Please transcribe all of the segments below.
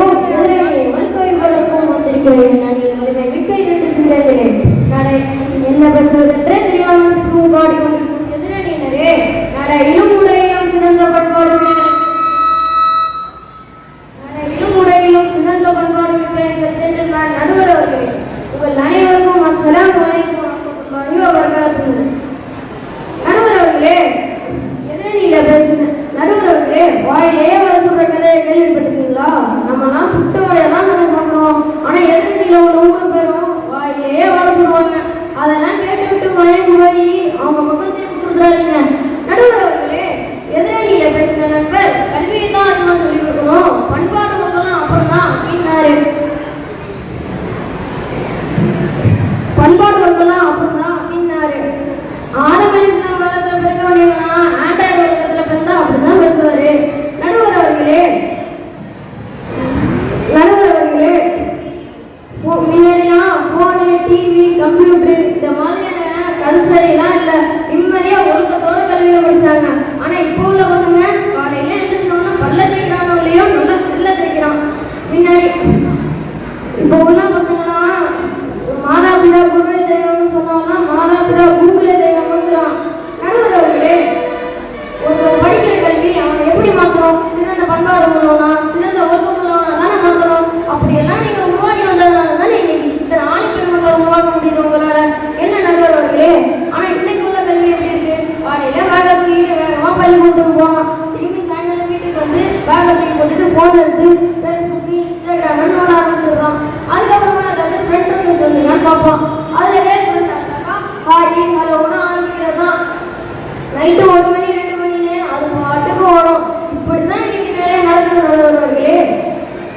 வணக்கம் மதுரை வணக்கம் என்பதற்கும் வந்திருக்கிறேன் நான் மதுரை மிக்க இரண்டு சிந்தத்திலே நான் என்ன பேசுவதென்றே தெரியாமல் பாடி கொண்டிருக்கும் எதிரணியினரே நான் இளமுடையிலும் சிறந்த பண்பாடு இளமுடையிலும் சிறந்த பண்பாடு நடுவர் அவர்களே உங்கள் அனைவருக்கும் அஸ்லாம் வலைக்கும் அவர்கள் சரியெல்லாம் இல்ல. நிம்மதியா ஒழுக்கத்தோட கல்வியை படிச்சாங்க ஆனா இப்போ உள்ள பசங்க காலையில எழுந்திரிச்சோன்னா பல்ல தேய்க்கிறானோ இல்லையோ நல்லா செல்ல தேய்க்கிறான். முன்னாடி இப்போ உள்ள பசங்களாம் மாதா பிதா குருவே தெய்வம்னு சொன்னாலாம் மாதா பிதா கூகுளே தெய்வம்ங்கிறான். நடுவர் அவர்களே படிக்கிற கல்வி அவனை எப்படி மாத்தணும்? சிறந்த பண்பாடு உள்ளவனா? சிறந்த ஒழுக்கம் உள்ளவனா தானே மாத்தணும்? அப்படியெல்லாம் நீங்க உருவாக்கி வந்ததுனால தானே இன்னைக்கு இத்தனை ஆணி பெருமக்களை உருவாக்க முடியுது உங்களால என்ன நடுவர் அவர்களே ஆனா இன்னைக்கு உள்ள கல்வி எப்படி இருக்கு காலையில பேக தூக்கிட்டு வேகமா பள்ளிக்கூடத்துக்கு போவான் திரும்பி சாயங்காலம் வீட்டுக்கு வந்து பேக தூக்கி போட்டுட்டு போன் எடுத்து ஃபேஸ்புக் இன்ஸ்டாகிராம் நோட ஆரம்பிச்சிடுறான் அதுக்கப்புறமா ஏதாவது ஃப்ரெண்ட் பார்ப்போம். வந்தீங்கன்னு பார்ப்பான் அதுல கேஸ் பண்ணாக்கா ஹாய் ஹலோன்னு ஆரம்பிக்கிறது? தான் நைட்டு ஒரு மணி ரெண்டு மணின்னு அது பாட்டுக்கு ஓடும். இப்படிதான் இன்னைக்கு நிறைய நடக்குது நல்லவர்களே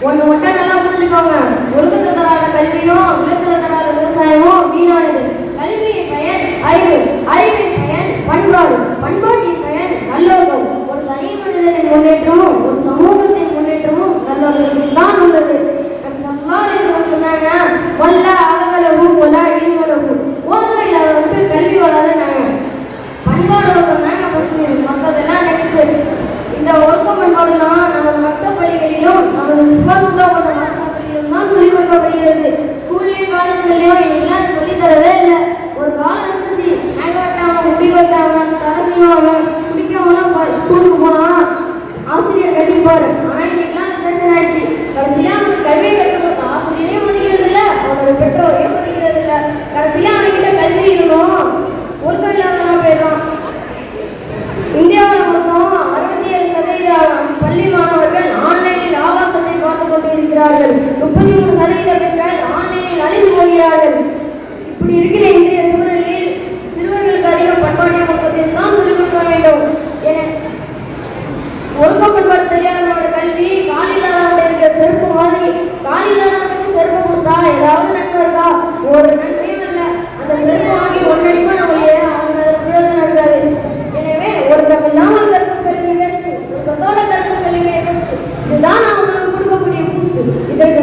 ஒண்ணு மட்டும் நல்லா புரிஞ்சுக்கோங்க. ஒழுக்கத்தை தராத கல்வியும் விளைச்சலை தராத விவசாயமும் வீணானது. கல்வியின் பயன் அறிவு. அறிவின் பயன் பண்பாடு. பண்பாட்டின் பயன் நல்லவர்கள் ஒரு தனி மனிதனின் முன்னேற்றமும் ஒரு சமூகத்தின் முன்னேற்றமும் நல்லொழுக்கத்தில் தான். ஸ்கூல்லையும் காலேஜ்லயும் சொல்லி தரதே இல்லை. ஒரு காலம் இருந்துச்சு. மேக வெட்டாம முடி வெட்டாம தலை சீவாம குடிக்காமலாம் ஸ்கூலுக்கு போனா ஆசிரியர் கண்டிப்பாரு. ஆனா இன்னைக்கெல்லாம் பிரச்சனை ஆயிடுச்சு. கடைசியா அவனுக்கு கல்வியை கற்றுக் ஆசிரியரே மதிக்கிறது இல்ல. அவனோட பெற்றோரையும் மதிக்கிறது இல்ல. கடைசியா அவன்கிட்ட கல்வி இருக்கணும். ஒழுக்கம் இல்லாதவனா போயிடும் இந்தியாவில் மட்டும் அறுபத்தி ஏழு சதவீத பள்ளி மாணவர்கள் ஆன்லைனில் ஆபாசத்தை பார்த்து கொண்டு இருக்கிறார்கள். மாதிரி செருப்பு கொடுத்தா? ஏதாவது நன்மை இருக்கா? ஒரு நன்மையும் இல்லை. அந்த செருப்பு வாங்கி ஒன்னடிப்பா நம்மளே அவங்க அதை பிரயோஜனம் நடக்காது எனவே ஒழுக்கம் இல்லாமல் கற்கும் கல்வி பெஸ்ட் ஒழுக்கத்தோட கற்கும் கல்வி பெஸ்ட் இதுதான் நான் உங்களுக்கு கொடுக்கக்கூடிய பூஸ்ட் இதற்கு